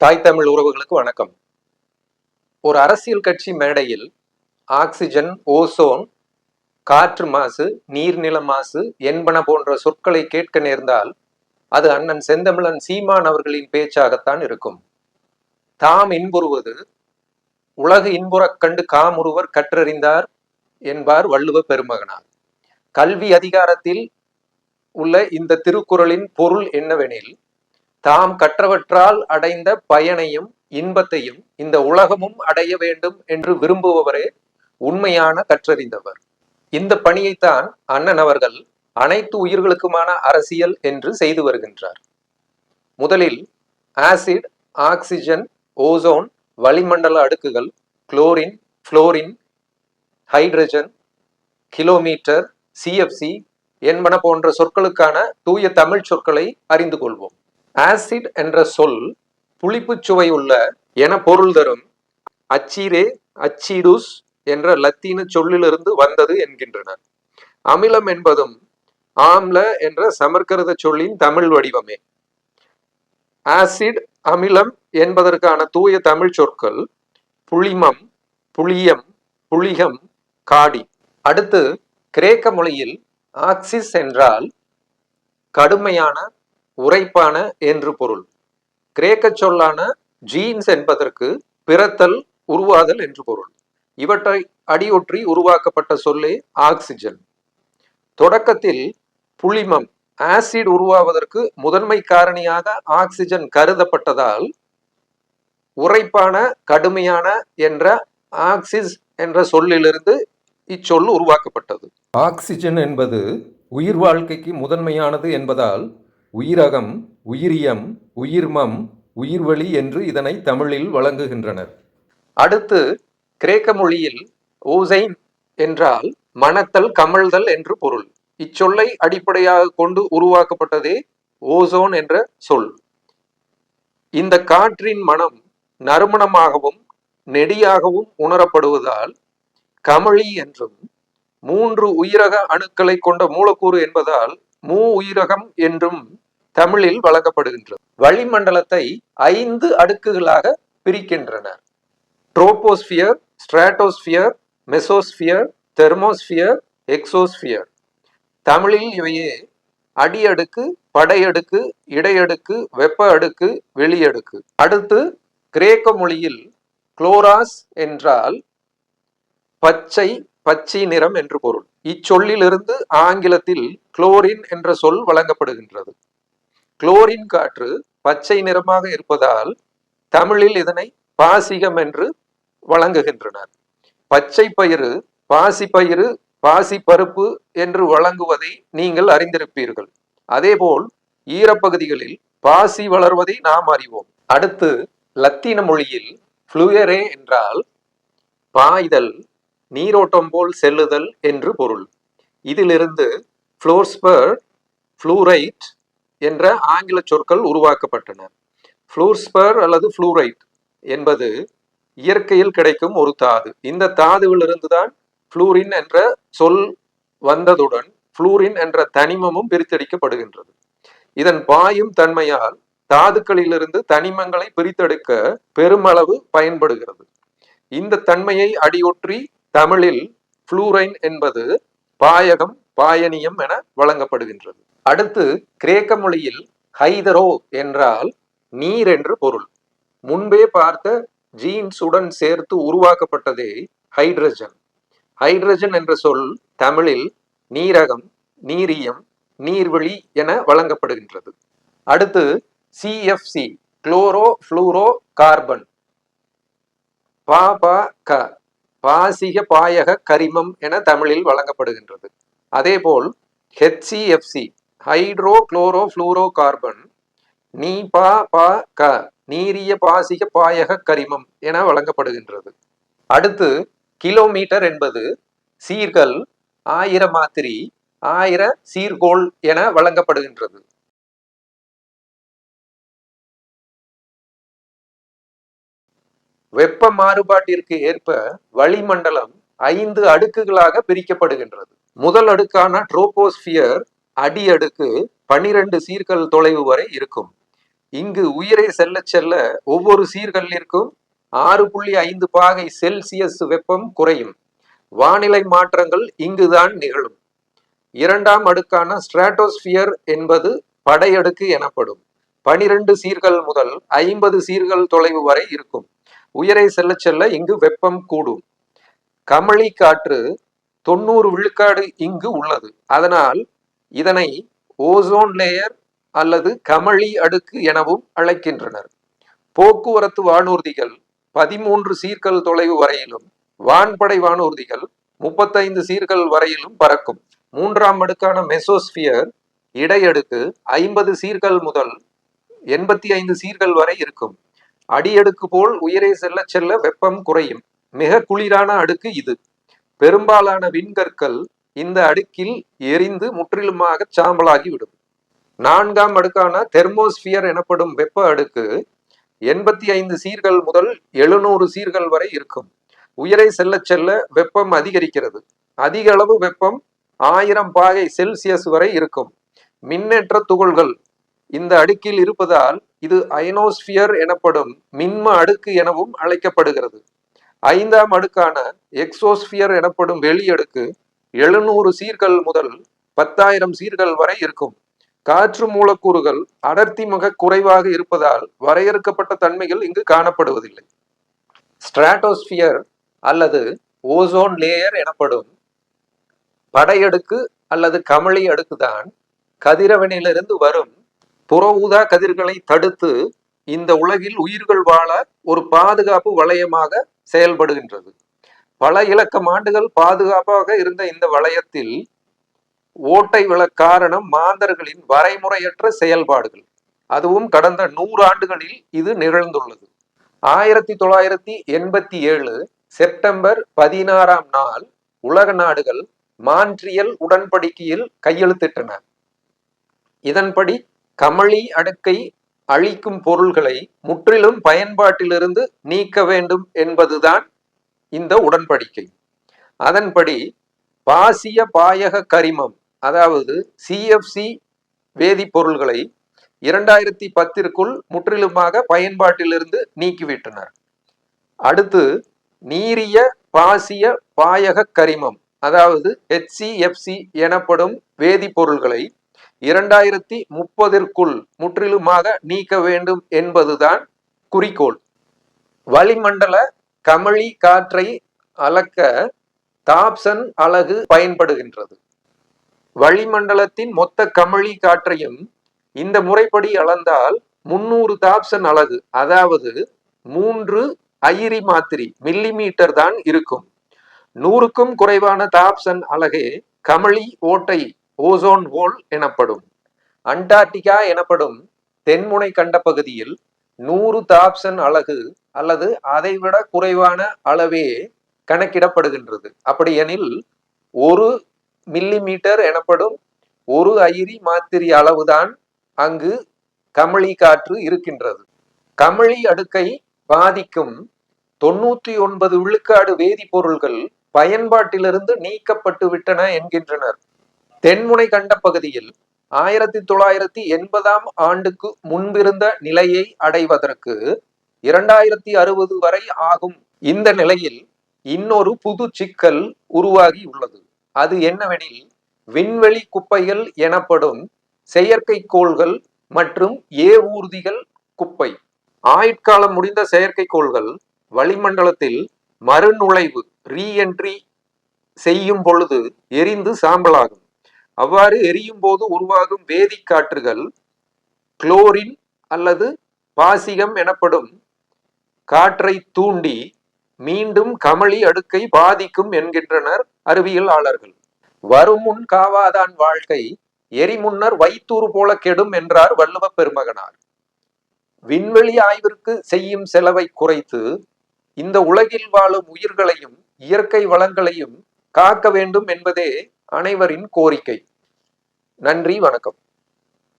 தாய் தமிழ் உறவுகளுக்கு வணக்கம். ஒரு அரசியல் கட்சி மேடையில் ஆக்சிஜன் ஓசோன் காற்று மாசு நீர்நில மாசு என்பன போன்ற சொற்களை கேட்க நேர்ந்தால் அது அண்ணன் செந்தமிழன் சீமான் அவர்களின் பேச்சாகத்தான் இருக்கும். தாம் இன்புறுவது உலகு இன்புறக் கண்டு காமுருவர் கற்றறிந்தார் என்பார் வள்ளுவ பெருமகனார். கல்வி அதிகாரத்தில் உள்ள இந்த திருக்குறளின் பொருள் என்னவெனில் தாம் கற்றவற்றால் அடைந்த பயனையும் இன்பத்தையும் இந்த உலகமும் அடைய வேண்டும் என்று விரும்புபவரே உண்மையான கற்றறிந்தவர். இந்த பணியைத்தான் அண்ணன் அவர்கள் அனைத்து உயிர்களுக்குமான அரசியல் என்று செய்து வருகின்றார். முதலில் ஆசிட் ஆக்சிஜன் ஓசோன் வளிமண்டல அடுக்குகள் chlorine fluorine hydrogen kilometre CFC என்பன போன்ற சொற்களுக்கான தூய தமிழ் சொற்களை அறிந்து கொள்வோம். ஆசிட் என்ற சொல் புளிப்புச் சுவை உள்ள என பொருள் தரும். அச்சீரே அச்சீடுஸ் என்ற லத்தீன சொல்லிலிருந்து வந்தது என்கின்றனர் அமிலம் என்பதும் ஆம்ல என்ற சமர்க்கிருத சொல்லின் தமிழ் வடிவமே. ஆசிட் அமிலம் என்பதற்கான தூய தமிழ் சொற்கள் புளிமம் புளியம் புளிகம் காடி. அடுத்து கிரேக்க மொழியில் ஆக்சிஸ் என்றால் கடுமையான உரைப்பான என்று பொருள். கிரேக்க சொல்லான ஜீன்ஸ் என்பதற்கு பிறத்தல் உருவாதல் என்று பொருள். இவற்றை அடியொற்றி உருவாக்கப்பட்ட சொல்லே ஆக்சிஜன். தொடக்கத்தில் புளிமம் ஆசிட் உருவாவதற்கு முதன்மை காரணியாக ஆக்சிஜன் கருதப்பட்டதால் உரைப்பான கடுமையான என்ற ஆக்சிஸ் என்ற சொல்லிலிருந்து இச்சொல் உருவாக்கப்பட்டது. ஆக்சிஜன் என்பது உயிர் வாழ்க்கைக்கு முதன்மையானது என்பதால் உயிரகம் உயிரியம் உயிர்மம் உயிர்வழி என்று இதனை தமிழில் வழங்குகின்றனர். அடுத்து கிரேக்க மொழியில் ஓசைன் என்றால் மணத்தல் கமழ்தல் என்று பொருள். இச்சொல்லை அடிப்படையாக கொண்டு உருவாக்கப்பட்டதே ஓசோன் என்ற சொல். இந்த காற்றின் மனம் நறுமணமாகவும் நெடியாகவும் உணரப்படுவதால் கமழி என்றும் மூன்று உயிரக அணுக்களை கொண்ட மூலக்கூறு என்பதால் மூ உயிரகம் என்றும் தமிழில் வழங்கப்படுகின்றது. வளிமண்டலத்தை ஐந்து அடுக்குகளாக பிரிக்கின்றனர். Troposphere stratosphere mesosphere thermosphere exosphere. தமிழில் இவையே அடியடுக்கு படையடுக்கு இடையடுக்கு வெப்ப அடுக்கு வெளியடுக்கு அடுத்து கிரேக்க மொழியில் குளோராஸ் என்றால் பச்சை பச்சை நிறம் என்று பொருள். இச்சொல்லிலிருந்து ஆங்கிலத்தில் குளோரின் என்ற சொல் வழங்கப்படுகின்றது. குளோரின் காற்று பச்சை நிறமாக இருப்பதால் தமிழில் இதனை பாசிகம் என்று வழங்குகின்றனர். பச்சை பயிறு பாசி பயிறு பாசி பருப்பு என்று வழங்குவதை நீங்கள் அறிந்திருப்பீர்கள். அதேபோல் ஈரப்பகுதிகளில் பாசி வளர்வதை நாம் அறிவோம். அடுத்து லத்தீன மொழியில் ஃப்ளூயரே என்றால் பாய்தல் நீரோட்டம் போல் செல்லுதல் என்று பொருள். இதிலிருந்து ஃப்ளோர்ஸ்பர் ஃப்ளூரைட் என்ற ஆங்கில சொற்கள் உருவாக்கப்பட்டன. ஃப்ளூர்ஸ்பர் அல்லது ஃப்ளூரைட் என்பது இயற்கையில் கிடைக்கும் ஒரு தாது. இந்த தாதுவிலிருந்து தான் ஃப்ளூரின் என்ற சொல் வந்ததுடன் ஃப்ளூரின் என்ற தனிமமும் பிரித்தெடுக்கப்படுகின்றது. இதன் பாயும் தன்மையால் தாதுக்களிலிருந்து தனிமங்களை பிரித்தெடுக்க பெருமளவு பயன்படுகிறது. இந்த தன்மையை அடியொற்றி தமிழில் புளூரைன் என்பது பாயகம் பாயனியம் என வழங்கப்படுகின்றது. அடுத்து கிரேக்க மொழியில் ஹைதரோ என்றால் நீர் என்று பொருள். முன்பே பார்த்த ஜீன்ஸுடன் சேர்த்து உருவாக்கப்பட்டதே ஹைட்ரஜன் ஹைட்ரஜன் என்ற சொல் தமிழில் நீரகம் நீரியம் நீர்வழி என வழங்கப்படுகின்றது. அடுத்து சிஎஃப்சி குளோரோ ஃப்ளூரோ கார்பன் பா பா க. பாசிக பாயக கரிமம் என தமிழில் வழங்கப்படுகின்றது. அதேபோல் HCFC hydro chloro fluoro carbon நீ பா பா க நீரிய பாசிக பாயக கரிமம் என வழங்கப்படுகின்றது. அடுத்து கிலோமீட்டர் என்பது சீர்கள் ஆயிரம் மாத்திரி ஆயிர சீர்கோள் என வழங்கப்படுகின்றது. வெப்ப மாறுபாட்டிற்கு ஏற்ப வளிமண்டலம் ஐந்து அடுக்குகளாக பிரிக்கப்படுகின்றது. முதல் அடுக்கான ட்ரோபோஸ்பியர் அடி அடுக்கு பனிரெண்டு சீர்கள் தொலைவு வரை இருக்கும். இங்கு உயிரை செல்ல செல்ல ஒவ்வொரு சீர்களிற்கும் ஆறு புள்ளி ஐந்து பாகை செல்சியஸ் வெப்பம் குறையும். வானிலை மாற்றங்கள் இங்குதான் நிகழும். இரண்டாம் அடுக்கான ஸ்ட்ராட்டோஸ்பியர் என்பது படையடுக்கு எனப்படும். பனிரெண்டு சீர்கள் முதல் ஐம்பது சீர்கள் தொலைவு வரை இருக்கும். உயரை செல்ல செல்ல இங்கு வெப்பம் கூடும். கமளி காற்று தொண்ணூறு விழுக்காடு இங்கு உள்ளது. அதனால் இதனை ஓசோன் லேயர் அல்லது கமளி அடுக்கு எனவும் அழைக்கின்றனர். போக்குவரத்து வானூர்திகள் பதிமூன்று சீர்கள் தொலைவு வரையிலும் வான்படை வானூர்திகள் முப்பத்தைந்து சீர்கள் வரையிலும் பறக்கும். மூன்றாம் அடுக்கான மெசோஸ்பியர் இடையடுக்கு ஐம்பது சீர்கள் முதல் எண்பத்தி ஐந்து சீர்கள் வரை இருக்கும். அடியடுக்கு போல் உயிரை செல்ல செல்ல வெப்பம் குறையும். மிக குளிரான அடுக்கு இது. பெரும்பாலான விண்கற்கள் இந்த அடுக்கில் எரிந்து முற்றிலுமாக சாம்பலாகிவிடும். நான்காம் அடுக்கான தெர்மோஸ்பியர் எனப்படும் வெப்ப அடுக்கு எண்பத்தி ஐந்து சீர்கள் முதல் எழுநூறு சீர்கள் வரை இருக்கும். உயரை செல்ல செல்ல வெப்பம் அதிகரிக்கிறது. அதிக அளவு வெப்பம் ஆயிரம் பாகை செல்சியஸ் வரை இருக்கும். மின்னேற்ற துகள்கள் இந்த அடுக்கில் இருப்பதால் இது அயனோஸ்பியர் எனப்படும் மின்ம அடுக்கு எனவும் அழைக்கப்படுகிறது. ஐந்தாம் அடுக்கான எக்ஸோஸ்பியர் எனப்படும் வெளியடுக்கு எழுநூறு சீர்கள் முதல் பத்தாயிரம் சீர்கள் வரை இருக்கும். காற்று மூலக்கூறுகள் அடர்த்தி மிக குறைவாக இருப்பதால் வரையறுக்கப்பட்ட தன்மைகள் இங்கு காணப்படுவதில்லை. ஸ்ட்ராட்டோஸ்பியர் அல்லது ஓசோன் லேயர் எனப்படும் படையடுக்கு அல்லது கமளி அடுக்குதான் கதிரவனிலிருந்து வரும் புற ஊதா கதிர்களை தடுத்து இந்த உலகில் உயிர்கள் வாழ ஒரு பாதுகாப்பு வளையமாக செயல்படுகின்றது. பல இலக்கம் ஆண்டுகள் பாதுகாப்பாக இருந்த இந்த வளையத்தில் ஓட்டை விழ காரணம் மாந்தர்களின் வரைமுறையற்ற செயல்பாடுகள். அதுவும் கடந்த நூறு ஆண்டுகளில் இது நிகழ்ந்துள்ளது. ஆயிரத்தி தொள்ளாயிரத்தி எண்பத்தி ஏழு செப்டம்பர் பதினாறாம் நாள் உலக நாடுகள் மான்ட்ரியல் உடன்படிக்கையில் கையெழுத்திட்டன. இதன்படி கமளி அடுக்கை அழிக்கும் பொருள்களை முற்றிலும் பயன்பாட்டிலிருந்து நீக்க வேண்டும் என்பதுதான் இந்த உடன்படிக்கை. அதன்படி பாசிய பாயக கரிமம் அதாவது சிஎஃப்சி வேதிப்பொருள்களை இரண்டாயிரத்தி பத்திற்குள் முற்றிலுமாக பயன்பாட்டிலிருந்து நீக்கிவிட்டனர். அடுத்து நீரிய பாசிய பாயக கரிமம் அதாவது ஹெச்சிஎஃப்சி எனப்படும் வேதிப்பொருள்களை இரண்டாயிரத்தி முப்பதிற்குள் முற்றிலுமாக நீக்க வேண்டும் என்பதுதான் குறிக்கோள். வளிமண்டல கமழி காற்றை அளக்க தாப்சன் அலகு பயன்படுகின்றது. வளிமண்டலத்தின் மொத்த கமழி காற்றையும் இந்த முறைப்படி அளந்தால் முன்னூறு தாப்சன் அலகு அதாவது மூன்று ஐரி மாத்திரி மில்லி மீட்டர் தான் இருக்கும். நூறுக்கும் குறைவான தாப்சன் அலகே கமழி ஓட்டை ஓசோன் ஹோல் எனப்படும். அண்டார்டிகா எனப்படும் தென்முனை கண்ட பகுதியில் நூறு தாப்சன் அலகு அல்லது அதைவிட குறைவான அளவே கணக்கிடப்படுகின்றது. அப்படியெனில் ஒரு மில்லி மீட்டர் எனப்படும் ஒரு ஐரி மாத்திரி அளவுதான் அங்கு கமழி காற்று இருக்கின்றது. கமிழி அடுக்கை பாதிக்கும் தொண்ணூத்தி ஒன்பது விழுக்காடு வேதிப்பொருள்கள் பயன்பாட்டிலிருந்து நீக்கப்பட்டு விட்டன என்கின்றனர். தென்முனை கண்ட பகுதியில் ஆயிரத்தி தொள்ளாயிரத்தி எண்பதாம் ஆண்டுக்கு முன்பிருந்த நிலையை அடைவதற்கு இரண்டாயிரத்தி அறுபது வரை ஆகும் இந்த நிலையில் இன்னொரு புது சிக்கல் உருவாகி உள்ளது. அது என்னவெனில் விண்வெளி குப்பைகள் எனப்படும் செயற்கைக்கோள்கள் மற்றும் ஏவூர்திகள் குப்பை. ஆயுட்காலம் முடிந்த செயற்கைக்கோள்கள் வளிமண்டலத்தில் மறுநுழைவு ரீஎன்ட்ரி செய்யும் பொழுது எரிந்து சாம்பலாகும். அவ்வாறு எரியும் போது உருவாகும் வேதிக்காற்றுகள் குளோரின் அல்லது பாசிகம் எனப்படும் காற்றை தூண்டி மீண்டும் கமளி அடுக்கை பாதிக்கும் என்கின்றனர் அறிவியலாளர்கள். வரும் முன் காவாதான் வாழ்க்கை எரிமுன்னர் வைத்தூறு போல கெடும் என்றார் வள்ளுவ பெருமகனார். விண்வெளி ஆய்விற்கு செய்யும் செலவை குறைத்து இந்த உலகில் வாழும் உயிர்களையும் இயற்கை வளங்களையும் காக்க வேண்டும் என்பதே அனைவரின் கோரிக்கை. நன்றி வணக்கம்.